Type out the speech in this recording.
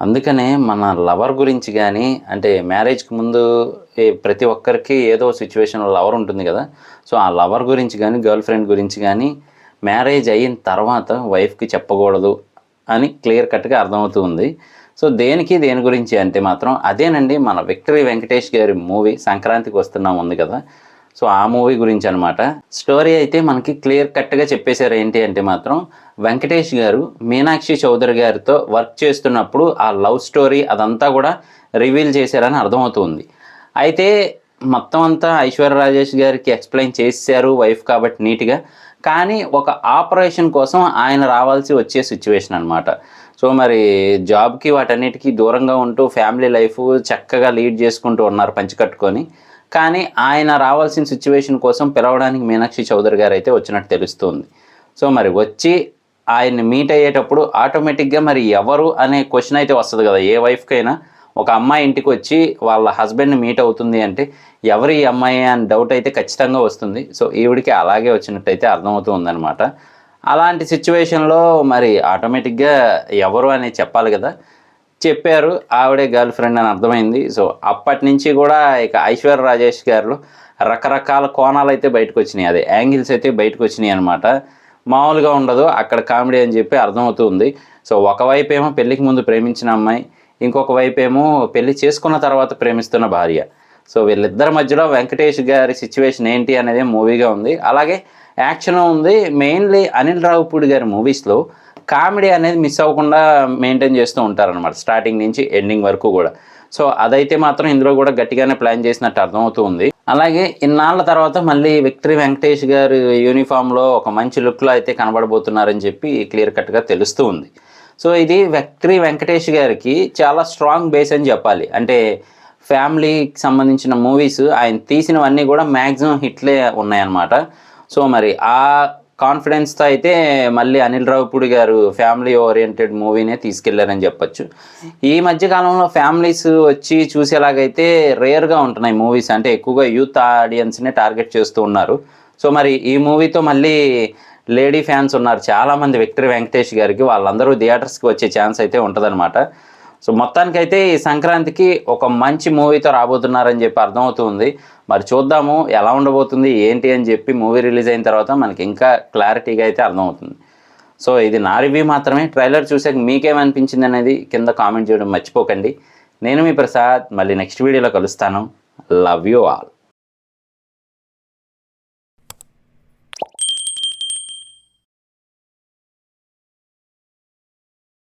అందుకనే మన లవర్ గురించి కానీ అంటే మ్యారేజ్కి ముందు ప్రతి ఒక్కరికి ఏదో సిచ్యువేషన్లో లవర్ ఉంటుంది కదా సో ఆ లవర్ గురించి కానీ గర్ల్ ఫ్రెండ్ గురించి కానీ మ్యారేజ్ అయిన తర్వాత వైఫ్కి చెప్పకూడదు అని క్లియర్ కట్గా అర్థమవుతుంది సో దేనికి దేని గురించి అంటే మాత్రం అదేనండి మన విక్టరీ వెంకటేష్ గారి మూవీ సంక్రాంతికి వస్తున్నాం ఉంది కదా సో ఆ మూవీ గురించి అనమాట స్టోరీ అయితే మనకి క్లియర్ కట్గా చెప్పేశారు ఏంటి అంటే మాత్రం వెంకటేష్ గారు మీనాక్షి చౌదరి గారితో వర్క్ చేస్తున్నప్పుడు ఆ లవ్ స్టోరీ అదంతా కూడా రివీల్ చేశారని అర్థమవుతుంది. అయితే మొత్తం అంతా ఐశ్వర్య రాజేష్ గారికి ఎక్స్ప్లెయిన్ చేశారు వైఫ్ కాబట్టి నీట్గా. కానీ ఒక ఆపరేషన్ కోసం ఆయన రావాల్సి వచ్చే సిచ్యువేషన్ అనమాట సో మరి జాబ్కి వాటన్నిటికీ దూరంగా ఉంటూ ఫ్యామిలీ లైఫ్ చక్కగా లీడ్ చేసుకుంటూ ఉన్నారు పంచికట్టుకొని కానీ ఆయన రావాల్సిన సిచ్యువేషన్ కోసం పిలవడానికి మీనాక్షి చౌదరి గారు అయితే వచ్చినట్టు తెలుస్తుంది. సో మరి వచ్చి ఆయన్ని మీట్ అయ్యేటప్పుడు ఆటోమేటిక్గా మరి ఎవరు అనే క్వశ్చన్ అయితే వస్తుంది కదా ఏ వైఫ్కైనా ఒక అమ్మాయి ఇంటికి వచ్చి వాళ్ళ హస్బెండ్ని మీట్ అవుతుంది అంటే ఎవరు ఈ అమ్మాయి అని డౌట్ అయితే ఖచ్చితంగా వస్తుంది. సో ఈవిడికి అలాగే వచ్చినట్టయితే అర్థమవుతుంది అనమాట అలాంటి సిచ్యువేషన్లో మరి ఆటోమేటిక్గా ఎవరు అనేది చెప్పాలి కదా చెప్పారు ఆవిడే గర్ల్ ఫ్రెండ్ అని అర్థమైంది. సో అప్పటి నుంచి కూడా ఇక ఐశ్వర్య రాజేష్ గారు రకరకాల కోణాలు అయితే బయటకు వచ్చినాయి అదే యాంగిల్స్ అయితే బయటకు వచ్చినాయి అనమాట మామూలుగా ఉండదు అక్కడ కామెడీ అని చెప్పి అర్థమవుతుంది. సో ఒకవైపు ఏమో పెళ్ళికి ముందు ప్రేమించిన అమ్మాయి ఇంకొక వైపు ఏమో పెళ్ళి చేసుకున్న తర్వాత ప్రేమిస్తున్న భార్య. సో వీళ్ళిద్దరి మధ్యలో వెంకటేష్ గారి సిచ్యువేషన్ ఏంటి అనేది మూవీగా ఉంది. అలాగే యాక్షన్ ఉంది. మెయిన్లీ అనిల్ రావుపూడి గారి మూవీస్లో కామెడీ అనేది మిస్ అవ్వకుండా మెయింటైన్ చేస్తూ ఉంటారనమాట స్టార్టింగ్ నుంచి ఎండింగ్ వరకు కూడా. సో అదైతే మాత్రం ఇందులో కూడా గట్టిగానే ప్లాన్ చేసినట్టు అర్థమవుతూ ఉంది అలాగే ఇన్నాళ్ళ తర్వాత మళ్ళీ విక్టరీ వెంకటేష్ గారు యూనిఫామ్లో ఒక మంచి లుక్లో అయితే కనబడబోతున్నారని చెప్పి క్లియర్ కట్గా తెలుస్తూ ఉంది. సో ఇది విక్టరీ వెంకటేష్ గారికి చాలా స్ట్రాంగ్ బేస్ అని చెప్పాలి. అంటే ఫ్యామిలీకి సంబంధించిన మూవీస్ ఆయన తీసినవన్నీ కూడా మ్యాక్సిమం హిట్లే ఉన్నాయన్నమాట. సో మరి ఆ కాన్ఫిడెన్స్తో అయితే మళ్ళీ అనిల్ రావుపూడి గారు ఫ్యామిలీ ఓరియంటెడ్ మూవీనే తీసుకెళ్ళారని చెప్పొచ్చు. ఈ మధ్య కాలంలో ఫ్యామిలీస్ వచ్చి చూసేలాగైతే రేర్గా ఉంటున్నాయి మూవీస్. అంటే ఎక్కువగా యూత్ ఆడియన్స్నే టార్గెట్ చేస్తూ ఉన్నారు. సో మరి ఈ మూవీతో మళ్ళీ లేడీ ఫ్యాన్స్ ఉన్నారు. చాలామంది విక్టరీ వెంకటేష్ గారికి వాళ్ళందరూ థియేటర్స్కి వచ్చే ఛాన్స్ అయితే ఉంటుందన్నమాట. సో మొత్తానికైతే ఈ సంక్రాంతికి ఒక మంచి మూవీతో రాబోతున్నారని చెప్పి అర్థమవుతుంది. మరి చూద్దాము ఎలా ఉండబోతుంది ఏంటి అని చెప్పి మూవీ రిలీజ్ అయిన తర్వాత మనకి ఇంకా క్లారిటీగా అయితే అర్థమవుతుంది. సో ఇది నా రివ్యూ మాత్రమే. ట్రైలర్ చూసాక మీకేమనిపించింది అనేది కింద కామెంట్ చేయడం మర్చిపోకండి. నేను మీ ప్రసాద్ మళ్ళీ నెక్స్ట్ వీడియోలో కలుస్తాను. Love you all.